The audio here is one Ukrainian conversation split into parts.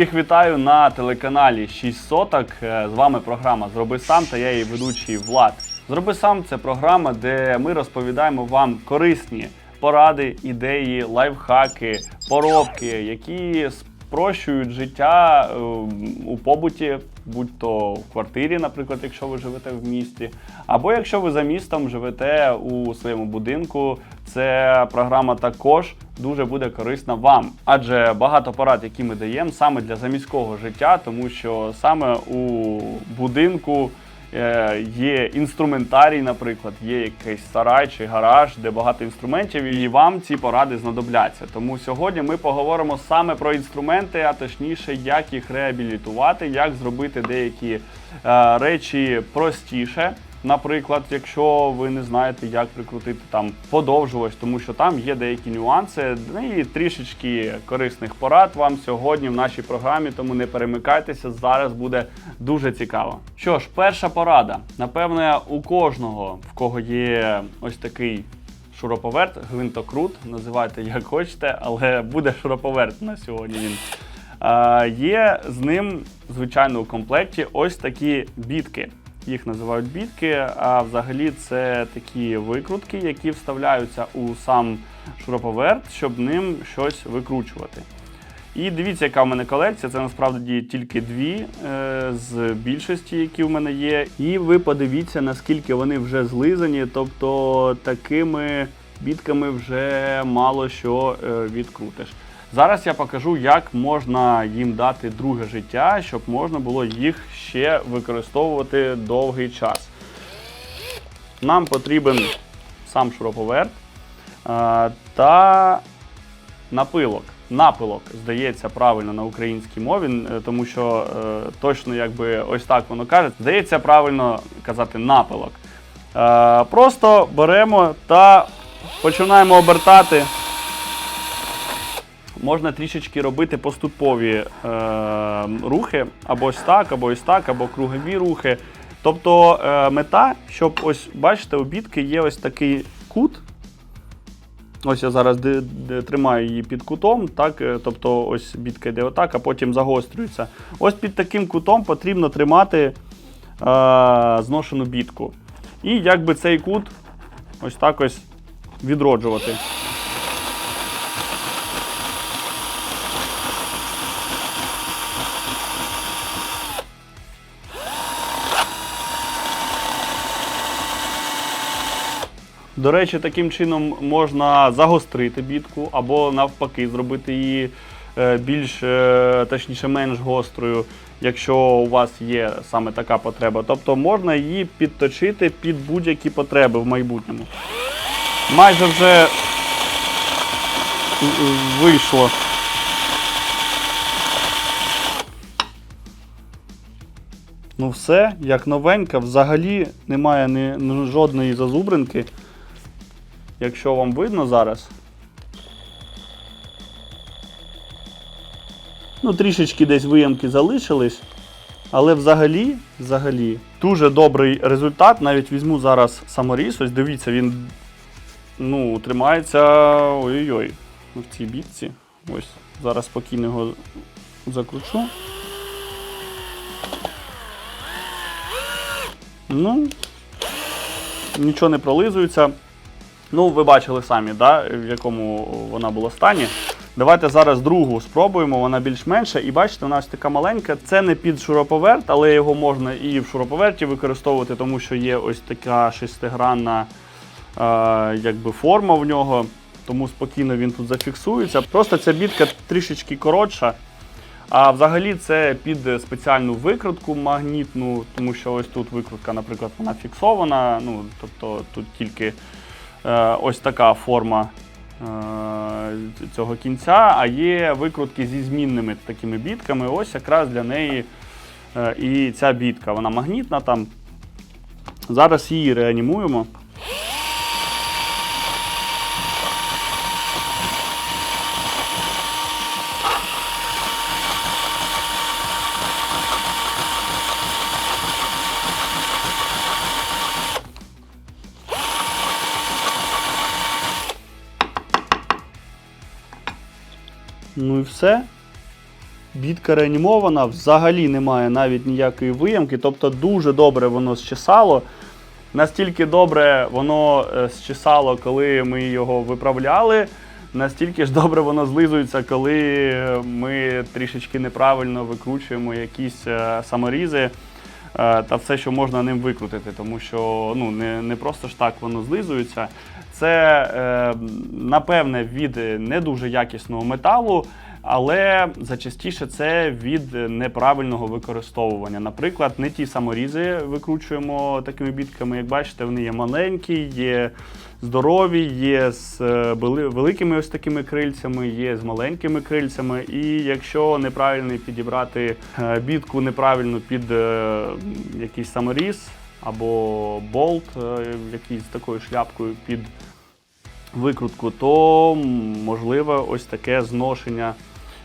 Всіх вітаю на телеканалі 6 соток. Е, З вами програма Зроби сам та я її ведучий Влад. Зроби сам це програма, де ми розповідаємо вам корисні поради, ідеї, лайфхаки, поробки, які спрощують життя е, у побуті, будь то в квартирі, наприклад, якщо ви живете в місті, або якщо ви за містом живете у своєму будинку. Це програма також дуже буде корисна вам, адже багато порад, які ми даємо саме для заміського життя, тому що саме у будинку є інструментарій, наприклад, є якийсь сарай чи гараж, де багато інструментів, і вам ці поради знадобляться. Тому сьогодні ми поговоримо саме про інструменти, а точніше, як їх реабілітувати, як зробити деякі е, речі простіше. Наприклад, якщо ви не знаєте, як прикрутити там подовжувач, тому що там є деякі нюанси, ну і трішечки корисних порад вам сьогодні в нашій програмі, тому не перемикайтеся, зараз буде дуже цікаво. Що ж, перша порада. Напевне, у кожного, в кого є ось такий шуруповерт, гвинтокрут, називайте як хочете, але буде шуруповерт на сьогодні він. Є з ним, звичайно, у комплекті ось такі бітки. Їх називають бітки, а взагалі це такі викрутки, які вставляються у сам шуруповерт, щоб ним щось викручувати. І дивіться, яка в мене колекція. Це насправді тільки дві е, з більшості, які в мене є. І ви подивіться, наскільки вони вже злизані. Тобто такими бітками вже мало що е, відкрутиш. Зараз я покажу, як можна їм дати друге життя, щоб можна було їх ще використовувати довгий час. Нам потрібен сам шуруповерт е, та напилок. Напилок, здається, правильно на українській мові, е, тому що е, точно якби ось так воно каже. Здається, правильно казати напилок. Просто беремо та починаємо обертати. Можна трішечки робити поступові е, рухи, або ось так, або ось так, або кругові рухи. Тобто е, мета, щоб ось, бачите, у бітки є ось такий кут. Ось я зараз де- де тримаю її під кутом, так, е, тобто ось бітка йде отак, а потім загострюється. Ось під таким кутом потрібно тримати е, зношену бітку. І якби цей кут ось так ось відроджувати. До речі, таким чином можна загострити бітку або навпаки зробити її е, більш, е, точніше, менш гострою, якщо у вас є саме така потреба. Тобто можна її підточити під будь-які потреби в майбутньому. Майже вже вийшло. Ну все, як новенька, взагалі немає ні жодної зазубринки. Якщо вам видно зараз. Ну, трішечки десь виямки залишились. Але взагалі, взагалі, дуже добрий результат. Навіть візьму зараз саморіз. Ось дивіться, він ну, тримається ой-ой-ой. В цій бітці. Ось, зараз спокійно його закручу. Ну, нічого не пролизується. Ну, ви бачили самі, да, в якому вона була стані. Давайте зараз другу спробуємо, вона більш менша. І бачите, вона ось така маленька. Це не під шуруповерт, але його можна і в шуруповерті використовувати, тому що є ось така шестигранна е, якби форма в нього. Тому спокійно він тут зафіксується. Просто ця бітка трішечки коротша. А взагалі це під спеціальну викрутку магнітну, тому що ось тут викрутка, наприклад, вона фіксована. Ну, тобто тут тільки ось така форма е, цього кінця, а є викрутки зі змінними такими бітками. Ось якраз для неї е, і ця бітка. Вона магнітна там. Зараз її реанімуємо. І бітка реанімована, взагалі немає навіть ніякої виямки, тобто дуже добре воно зчесало. Настільки добре воно е, зчесало, коли ми його виправляли. Настільки ж добре воно злизується, коли ми трішечки неправильно викручуємо якісь е, саморізи е, та все, що можна ним викрутити, тому що ну, не, не просто ж так воно злизується. Це, напевне, від не дуже якісного металу, але зачастіше це від неправильного використовування. Наприклад, не ті саморізи викручуємо такими бітками, як бачите, вони є маленькі, є здорові, є з е, великими ось такими крильцями, є з маленькими крильцями. І якщо неправильно підібрати е, бітку неправильно під е, якийсь саморіз або болт, якийсь з такою шляпкою під викрутку, то можливе ось таке зношення.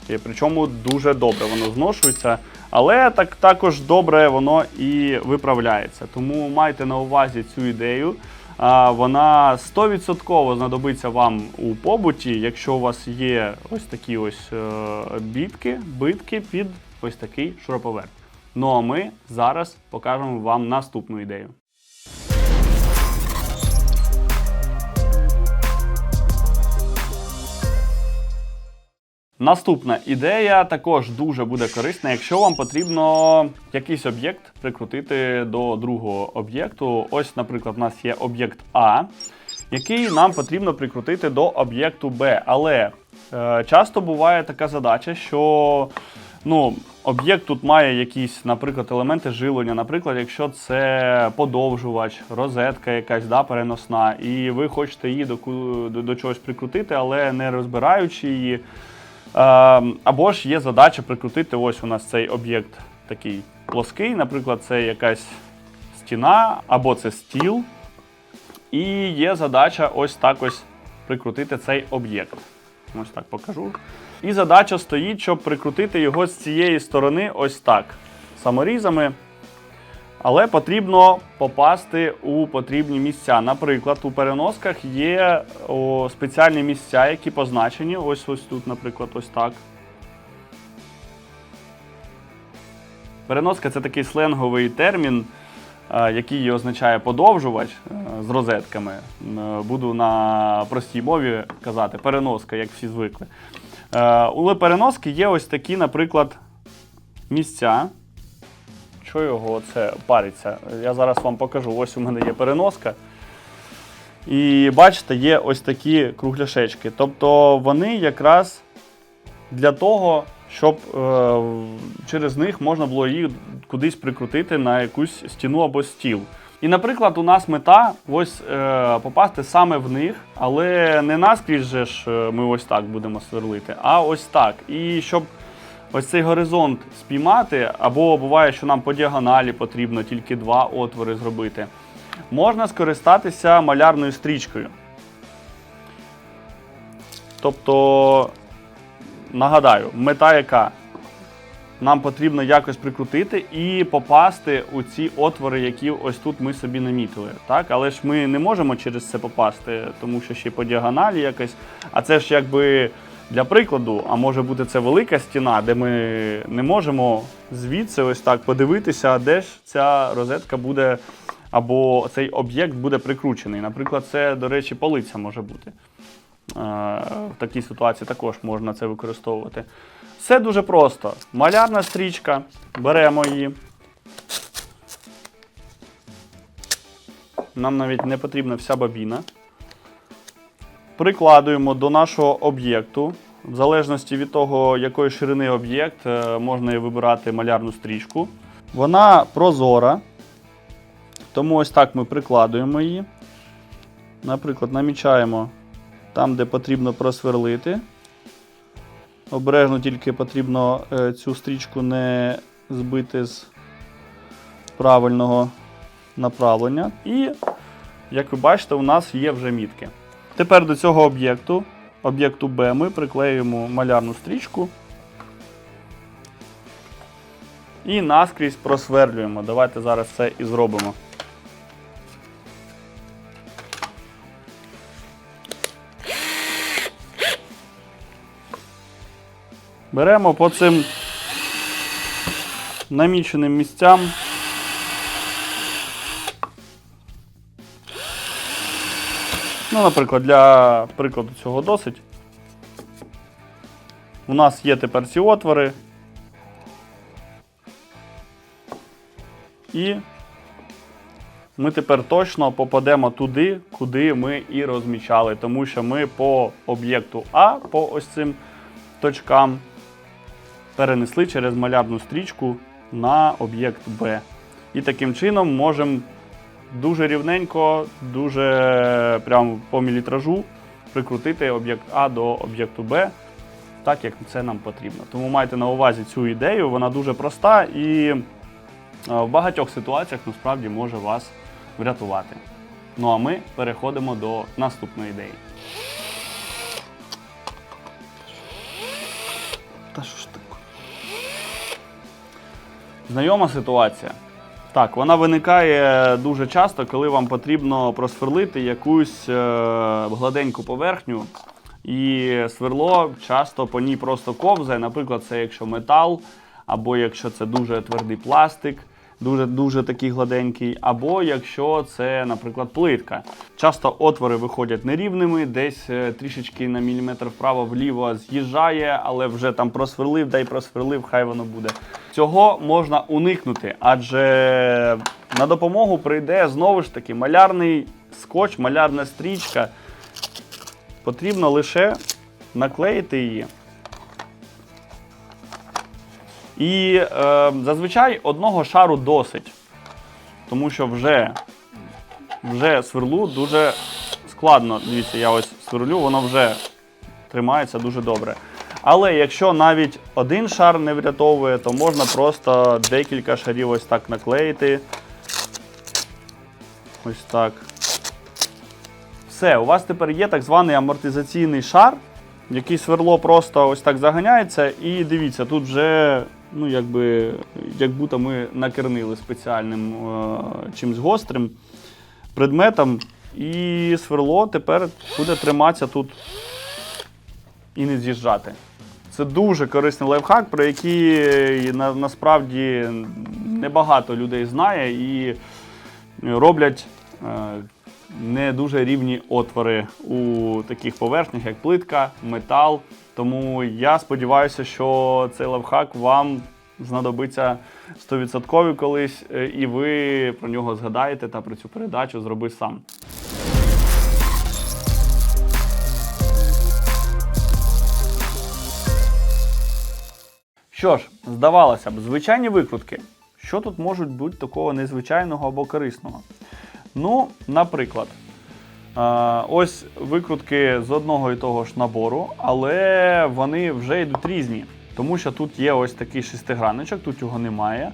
І Причому дуже добре воно зношується, але так також добре воно і виправляється. Тому майте на увазі цю ідею. Вона 100% знадобиться вам у побуті, якщо у вас є ось такі ось е, бітки, битки під ось такий шуруповерт. Ну а ми зараз покажемо вам наступну ідею. Наступна ідея також дуже буде корисна, якщо вам потрібно якийсь об'єкт прикрутити до другого об'єкту. Ось, наприклад, у нас є об'єкт А, який нам потрібно прикрутити до об'єкту Б. Але е, часто буває така задача, що ну, об'єкт тут має якісь, наприклад, елементи живлення. Наприклад, якщо це подовжувач, розетка якась да, переносна, і ви хочете її до, до, до чогось прикрутити, але не розбираючи її. Е, Або ж є задача прикрутити ось у нас цей об'єкт такий плоский, наприклад, це якась стіна або це стіл. І є задача ось так ось прикрутити цей об'єкт. Ось так покажу. І задача стоїть, щоб прикрутити його з цієї сторони ось так. Саморізами. Але потрібно попасти у потрібні місця. Наприклад, у переносках є о, спеціальні місця, які позначені. Ось ось тут, наприклад, ось так. Переноска це такий сленговий термін, е, який означає подовжувач е, з розетками. Буду на простій мові казати переноска, як всі звикли. Е, У переноски є ось такі, наприклад, місця. Що його це париться? Я зараз вам покажу. Ось у мене є переноска. І бачите, є ось такі кругляшечки. Тобто вони якраз для того, щоб е, через них можна було їх кудись прикрутити на якусь стіну або стіл. І, наприклад, у нас мета ось е, попасти саме в них, але не наскрізь же ж е, ми ось так будемо сверлити, а ось так. І щоб ось цей горизонт спіймати, або буває, що нам по діагоналі потрібно тільки два отвори зробити, можна скористатися малярною стрічкою. Тобто, нагадаю, мета яка? Нам потрібно якось прикрутити і попасти у ці отвори, які ось тут ми собі намітили. Так? Але ж ми не можемо через це попасти, тому що ще по діагоналі якось. А це ж якби для прикладу, а може бути це велика стіна, де ми не можемо звідси ось так подивитися, де ж ця розетка буде, або цей об'єкт буде прикручений. Наприклад, це, до речі, полиця може бути. Е, В такій ситуації також можна це використовувати. Все дуже просто. Малярна стрічка, беремо її. Нам навіть не потрібна вся бабіна. Прикладуємо до нашого об'єкту. В залежності від того, якої ширини об'єкт, е, можна вибирати малярну стрічку. Вона прозора, тому ось так ми прикладуємо її. Наприклад, намічаємо там, де потрібно просверлити. Обережно тільки потрібно е, цю стрічку не збити з правильного направлення. І, як ви бачите, у нас є вже мітки. Тепер до цього об'єкту, об'єкту Б, ми приклеюємо малярну стрічку. І наскрізь просверлюємо. Давайте зараз це і зробимо. Беремо по цим наміченим місцям. Ну, наприклад, для прикладу цього досить. У нас є тепер ці отвори. І ми тепер точно попадемо туди, куди ми і розмічали, тому що ми по об'єкту А, по ось цим точкам, перенесли через малярну стрічку на об'єкт Б. І таким чином можемо дуже рівненько, дуже прямо по мілітражу прикрутити об'єкт А до об'єкту Б, так як це нам потрібно. Тому майте на увазі цю ідею, вона дуже проста і е, в багатьох ситуаціях насправді може вас врятувати. Ну а ми переходимо до наступної ідеї. Та що ж таке? Знайома ситуація. Так, вона виникає дуже часто, коли вам потрібно просверлити якусь е, гладеньку поверхню. І сверло часто по ній просто ковзає. Наприклад, це якщо метал, або якщо це дуже твердий пластик, дуже дуже такий гладенький, або якщо це, наприклад, плитка. Часто отвори виходять нерівними, десь е, трішечки на міліметр вправо-вліво з'їжджає, але вже там просверлив, дай просверлив, хай воно буде. Цього можна уникнути, адже на допомогу прийде знову ж таки малярний скотч, малярна стрічка. Потрібно лише наклеїти її. І е, зазвичай одного шару досить, тому що вже, вже сверлу дуже складно. Дивіться, я ось сверлю, воно вже тримається дуже добре. Але якщо навіть один шар не врятовує, то можна просто декілька шарів ось так наклеїти. Ось так. Все, у вас тепер є так званий амортизаційний шар, який сверло просто ось так заганяється. І дивіться, тут вже, ну, якби, як будто ми накернили спеціальним е, чимсь гострим предметом. І сверло тепер буде триматися тут і не з'їжджати. Це дуже корисний лайфхак, про який на, насправді небагато людей знає і роблять е, не дуже рівні отвори у таких поверхнях, як плитка, метал. Тому я сподіваюся, що цей лайфхак вам знадобиться 100% колись, е, і ви про нього згадаєте та про цю передачу зроби сам. Що ж, здавалося б, звичайні викрутки. Що тут можуть бути такого незвичайного або корисного? Ну, наприклад, ось викрутки з одного і того ж набору, але вони вже йдуть різні. Тому що тут є ось такий шестигранничок, тут його немає.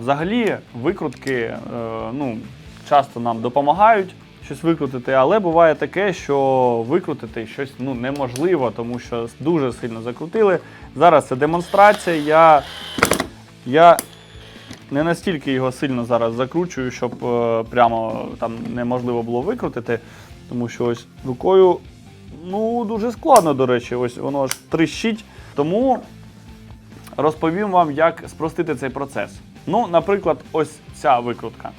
Взагалі, викрутки е, ну, часто нам допомагають щось викрутити, але буває таке, що викрутити щось ну, неможливо, тому що дуже сильно закрутили. Зараз це демонстрація. Я, я не настільки його сильно зараз закручую, щоб е, прямо там неможливо було викрутити. Тому що ось рукою ну, дуже складно, до речі, ось воно аж тріщить. Тому розповім вам, як спростити цей процес. Ну, наприклад, ось ця викрутка.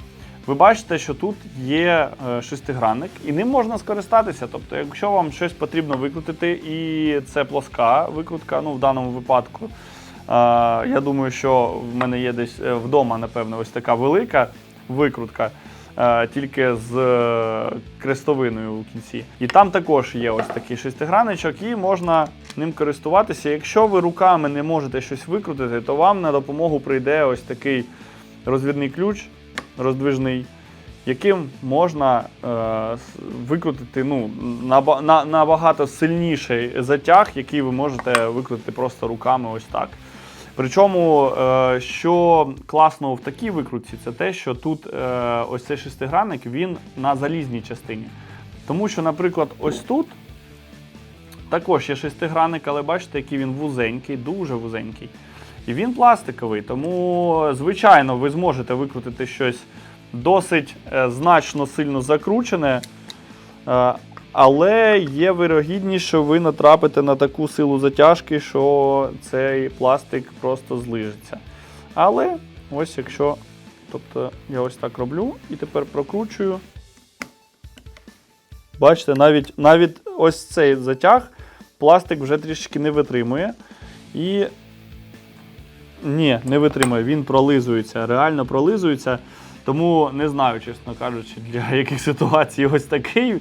Ви бачите, що тут є е, шестигранник, і ним можна скористатися. Тобто, якщо вам щось потрібно викрутити, і це плоска викрутка, ну в даному випадку. е, Я думаю, що в мене є десь е, вдома, напевно, ось така велика викрутка, тільки з крестовиною у кінці. І там також є ось такий шестигранничок, і можна ним користуватися. Якщо ви руками не можете щось викрутити, то вам на допомогу прийде ось такий розвідний ключ роздвижний, яким можна е, викрутити ну, наба- на, набагато сильніший затяг, який ви можете викрутити просто руками ось так. Причому, е, що класно в такій викрутці, це те, що тут е, ось цей шестигранник він на залізній частині. Тому що, наприклад, ось тут також є шестигранник, але бачите, який він вузенький, дуже вузенький. І він пластиковий, тому, звичайно, ви зможете викрутити щось досить е, значно сильно закручене. Е, але є вирогідність, що ви натрапите на таку силу затяжки, що цей пластик просто злижеться. Але ось якщо. Тобто я ось так роблю і тепер прокручую. Бачите, навіть, навіть ось цей затяг пластик вже трішки не витримує. І. Ні, не витримує, він пролизується, реально пролизується. Тому не знаю, чесно кажучи, для яких ситуацій ось такий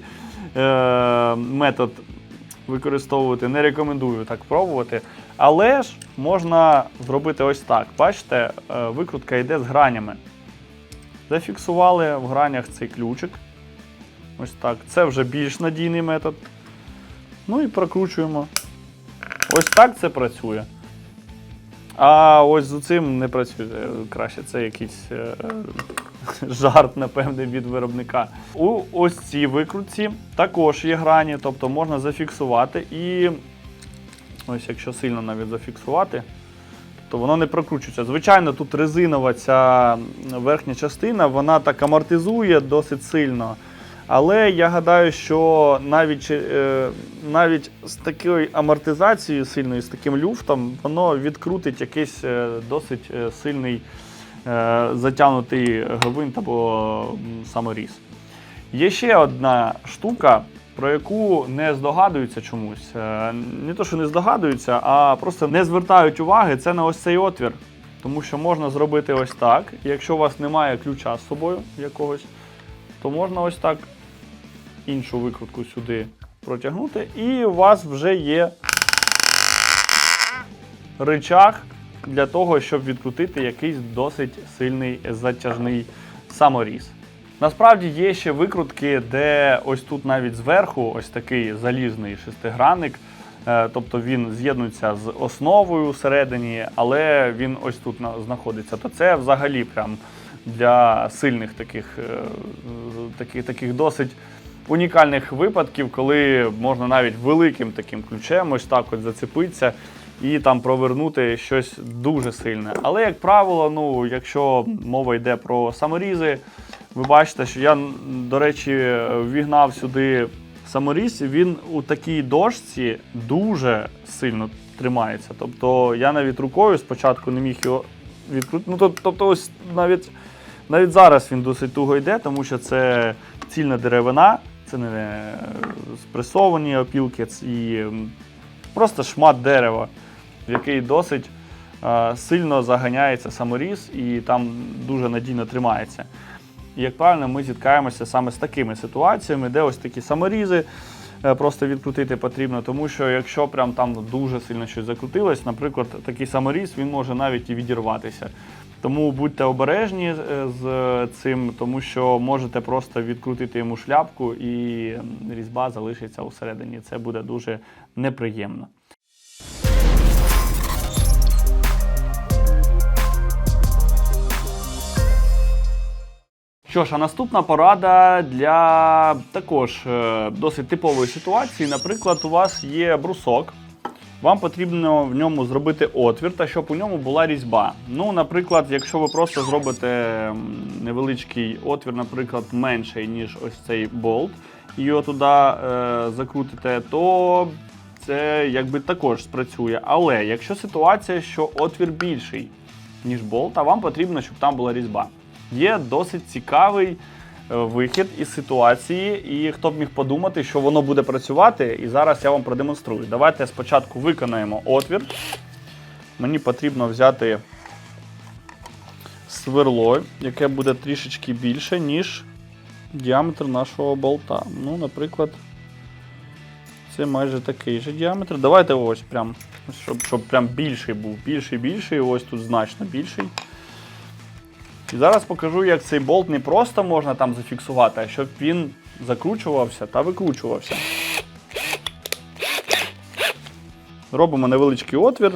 е- метод використовувати не рекомендую так пробувати. Але ж можна зробити ось так. Бачите, е, викрутка йде з гранями. Зафіксували в гранях цей ключик. Ось так. Це вже більш надійний метод. Ну і прокручуємо. Ось так це працює. А ось з цим не працює краще. Це якийсь е, жарт, напевне, від виробника. У ось цій викрутці також є грані, тобто можна зафіксувати і ось якщо сильно навіть зафіксувати, то воно не прокручується. Звичайно, тут резинова ця верхня частина, вона так амортизує досить сильно. Але я гадаю, що навіть, е, навіть з такою амортизацією сильною, з таким люфтом, воно відкрутить якийсь е, досить е, сильний затягнутий гвинт або саморіз. Є ще одна штука, про яку не здогадуються чомусь. Не то, що не здогадуються, а просто не звертають уваги. Це на ось цей отвір. Тому що можна зробити ось так. Якщо у вас немає ключа з собою якогось, то можна ось так іншу викрутку сюди протягнути, і у вас вже є рычаг для того, щоб відкрутити якийсь досить сильний затяжний саморіз. Насправді є ще викрутки, де ось тут навіть зверху ось такий залізний шестигранник. Е, Тобто він з'єднується з основою всередині, але він ось тут знаходиться. То це взагалі прям для сильних таких, е, таких, таких досить унікальних випадків, коли можна навіть великим таким ключем ось так от зацепитися і там провернути щось дуже сильне. Але, як правило, ну, якщо мова йде про саморізи, ви бачите, що я, до речі, вігнав сюди саморіз, він у такій дошці дуже сильно тримається. Тобто я навіть рукою спочатку не міг його відкрутити. Ну, тобто, ось навіть, навіть зараз він досить туго йде, тому що це цільна деревина, це не е, спресовані опілки, і просто шмат дерева, в який досить е, сильно заганяється саморіз і там дуже надійно тримається. І, як правильно, ми зіткаємося саме з такими ситуаціями, де ось такі саморізи е, просто відкрутити потрібно, тому що якщо прям там дуже сильно щось закрутилось, наприклад, такий саморіз він може навіть і відірватися. Тому будьте обережні е, з цим, тому що можете просто відкрутити йому шляпку і різьба залишиться усередині. Це буде дуже неприємно. Що ж, а наступна порада для також е, досить типової ситуації. Наприклад, у вас є брусок. Вам потрібно в ньому зробити отвір, та щоб у ньому була різьба. Ну, наприклад, якщо ви просто зробите невеличкий отвір, наприклад, менший, ніж ось цей болт, і його туди е, закрутите, то це якби також спрацює. Але якщо ситуація, що отвір більший, ніж болт, а вам потрібно, щоб там була різьба. Є досить цікавий вихід із ситуації, і хто б міг подумати, що воно буде працювати, і зараз я вам продемонструю. Давайте спочатку виконаємо отвір. Мені потрібно взяти сверло, яке буде трішечки більше, ніж діаметр нашого болта. Ну, наприклад, це майже такий же діаметр. Давайте ось прям, щоб, щоб прям більший був. Більший, більший, ось тут значно більший. І зараз покажу, як цей болт не просто можна там зафіксувати, а щоб він закручувався та викручувався. Робимо невеличкий отвір.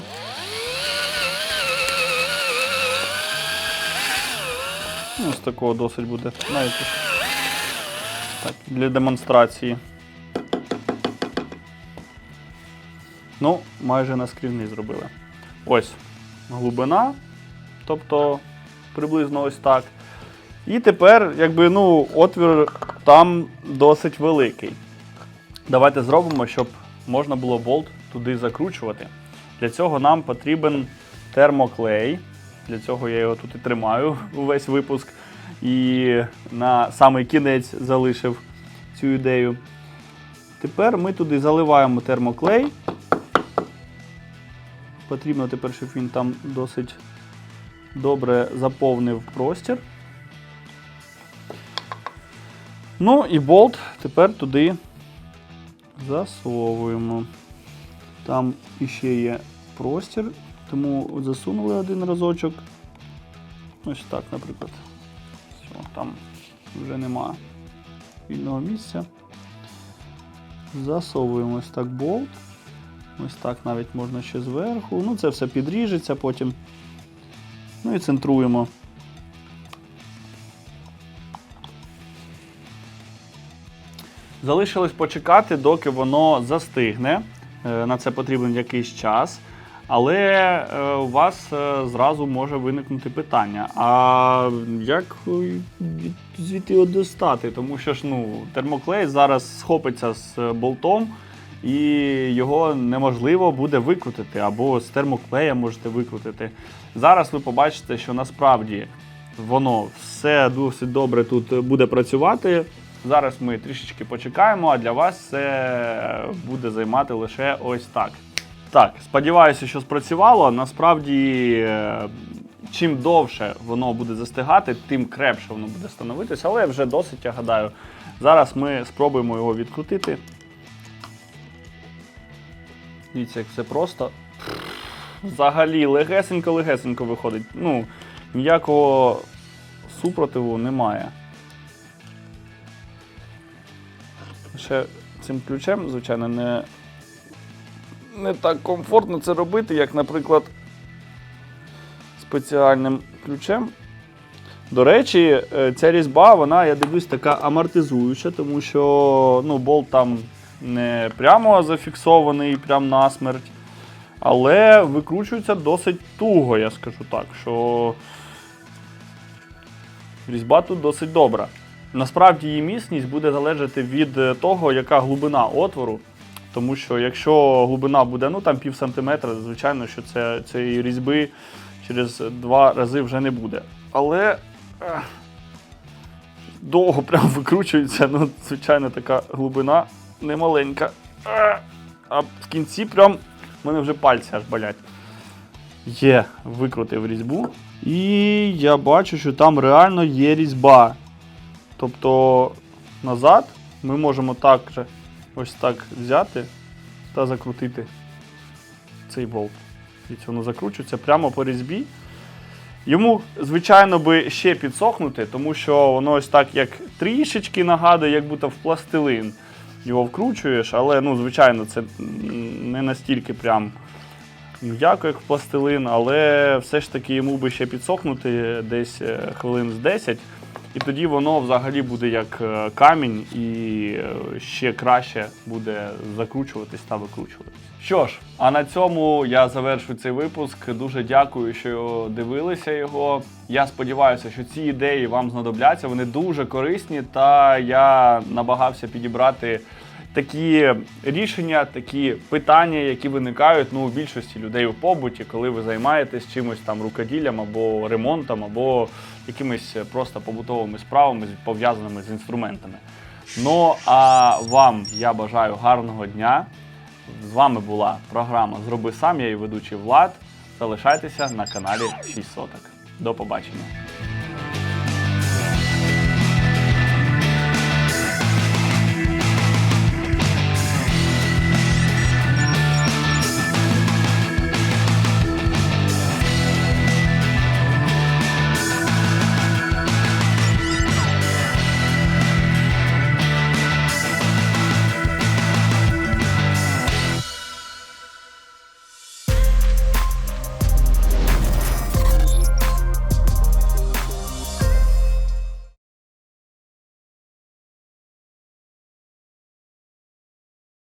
Ну, Ось такого досить буде. Навіть так, для демонстрації. Ну, майже наскрізний зробили. Ось глибина. Тобто приблизно ось так. І тепер, якби, ну, отвір там досить великий. Давайте зробимо, щоб можна було болт туди закручувати. Для цього нам потрібен термоклей. Для цього я його тут і тримаю увесь випуск. І на самий кінець залишив цю ідею. Тепер ми туди заливаємо термоклей. Потрібно тепер, щоб він там досить добре заповнив простір. Ну і болт тепер туди засовуємо. Там іще є простір, тому засунули один разочок. Ось так, наприклад. Все, там вже нема вільного місця. Засовуємо ось так болт. Ось так навіть можна ще зверху. Ну, це все підріжеться потім. Ну і центруємо. Залишилось почекати, доки воно застигне. Е, На це потрібен якийсь час. Але е, у вас е, зразу може виникнути питання: а як звідти його достати? Тому що ж ну, термоклей зараз схопиться з болтом, і його неможливо буде викрутити, або з термоклея можете викрутити. Зараз ви побачите, що насправді воно все досить добре тут буде працювати. Зараз ми трішечки почекаємо, а для вас це буде займати лише ось так. Так, сподіваюся, що спрацювало. Насправді, е, чим довше воно буде застигати, тим крепше воно буде становитися, але вже досить, я гадаю. Зараз ми спробуємо його відкрутити. Дивіться, як все просто. Взагалі, легесенько-легесенько виходить. Ну, ніякого супротиву немає. Ще цим ключем, звичайно, не, не так комфортно це робити, як, наприклад, спеціальним ключем. До речі, е, ця різьба, вона, я дивлюсь, така амортизуюча, тому що ну, болт там не прямо зафіксований, прямо насмерть, але викручується досить туго, я скажу так, що різьба тут досить добра. Насправді її міцність буде залежати від того, яка глибина отвору. Тому що якщо глибина буде ну, там пів сантиметра, звичайно, що це, цієї різьби через два рази вже не буде. Але довго прям викручується, ну, звичайно, така глибина немаленька. А в кінці прям в мене вже пальці аж болять. Є, викрутив різьбу. І я бачу, що там реально є різьба. Тобто назад ми можемо так же ось так взяти та закрутити цей болт. І воно закручується прямо по різьбі. Йому, звичайно, би ще підсохнути, тому що воно ось так як трішечки нагадує, як будто в пластилин його вкручуєш, але, ну, звичайно, це не настільки прям м'яко, як пластилин, але все ж таки йому би ще підсохнути десь е, хвилин з 10. І тоді воно взагалі буде як е, камінь і е, ще краще буде закручуватись та викручуватись. Що ж, а на цьому я завершу цей випуск. Дуже дякую, що дивилися його. Я сподіваюся, що ці ідеї вам знадобляться. Вони дуже корисні, та я намагався підібрати такі рішення, такі питання, які виникають ну, у більшості людей у побуті, коли ви займаєтесь чимось там рукоділлям або ремонтом, або якимись просто побутовими справами, пов'язаними з інструментами. Ну а вам я бажаю гарного дня. З вами була програма Зроби сам, я її ведучий Влад. Залишайтеся на каналі 6 соток. До побачення.